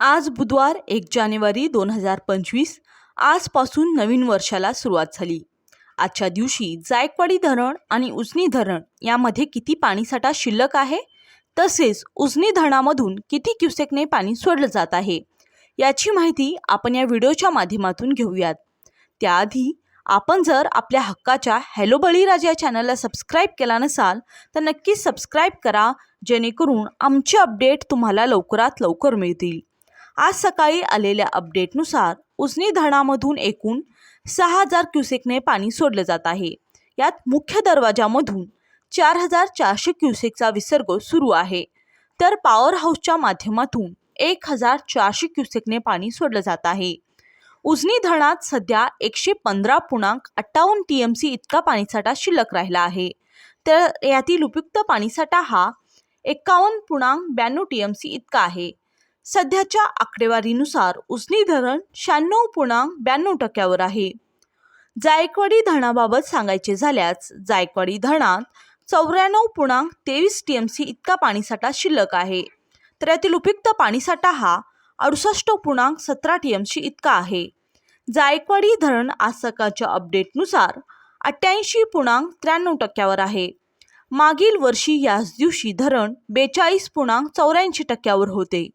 आज बुधवार एक जानेवारी दोन हजार पंचवीस. आजपासून नवीन वर्षाला सुरुवात झाली. आजच्या दिवशी जायकवाडी धरण आणि उजनी धरण यामध्ये किती पाणीसाठा शिल्लक आहे? तसेच उजनी धरणामधून किती क्युसेकने पाणी सोडलं जात आहे? याची माहिती आपण या व्हिडिओच्या माध्यमातून घेऊयात. त्याआधी आपण जर आपल्या हक्काच्या हॅलो बळीराजा या चॅनलला सबस्क्राईब केला नसाल तर नक्कीच सबस्क्राईब करा जेणेकरून आमचे अपडेट तुम्हाला लवकरात लवकर मिळतील. आज सकाळी आलेल्या अपडेटनुसार उजनी धरणामधून एकूण सहा हजार क्युसेकने पाणी सोडलं जात आहे. यात मुख्य दरवाजामधून चार हजार चारशे क्युसेकचा विसर्ग सुरू आहे. तर पॉवर हाऊसच्या माध्यमातून एक हजार चारशे क्युसेकने पाणी सोडलं जात आहे. उजनी धरणात सध्या एकशे पंधरा पूर्णांक अठ्ठावन्न टी एम सी इतका पाणीसाठा शिल्लक राहिला आहे. तर यातील उपयुक्त पाणीसाठा हा एकावन्न पूर्णांक ब्याण्णव टी एम सी इतका आहे. सध्याच्या आकडेवारीनुसार उसनी धरण शहाण्णव पूर्णांक ब्याण्णव टक्क्यावर आहे. जायकवाडी धरणाबाबत सांगायचे झाल्यास जायकवाडी धरणात चौऱ्याण्णव पूर्णांक तेवीस टी एम सी इतका पाणीसाठा शिल्लक आहे. तर यातील उपयुक्त पाणीसाठा हा अडुसष्ट पूर्णांक सतरा टी एम सी इतका आहे. जायकवाडी धरण आज सकाळच्या अपडेटनुसार अठ्ठ्याऐंशी पूर्णांक त्र्याण्णव टक्क्यावर आहे. मागील वर्षी याच दिवशी धरण बेचाळीस पूर्णांक चौऱ्याऐंशी टक्क्यावर होते.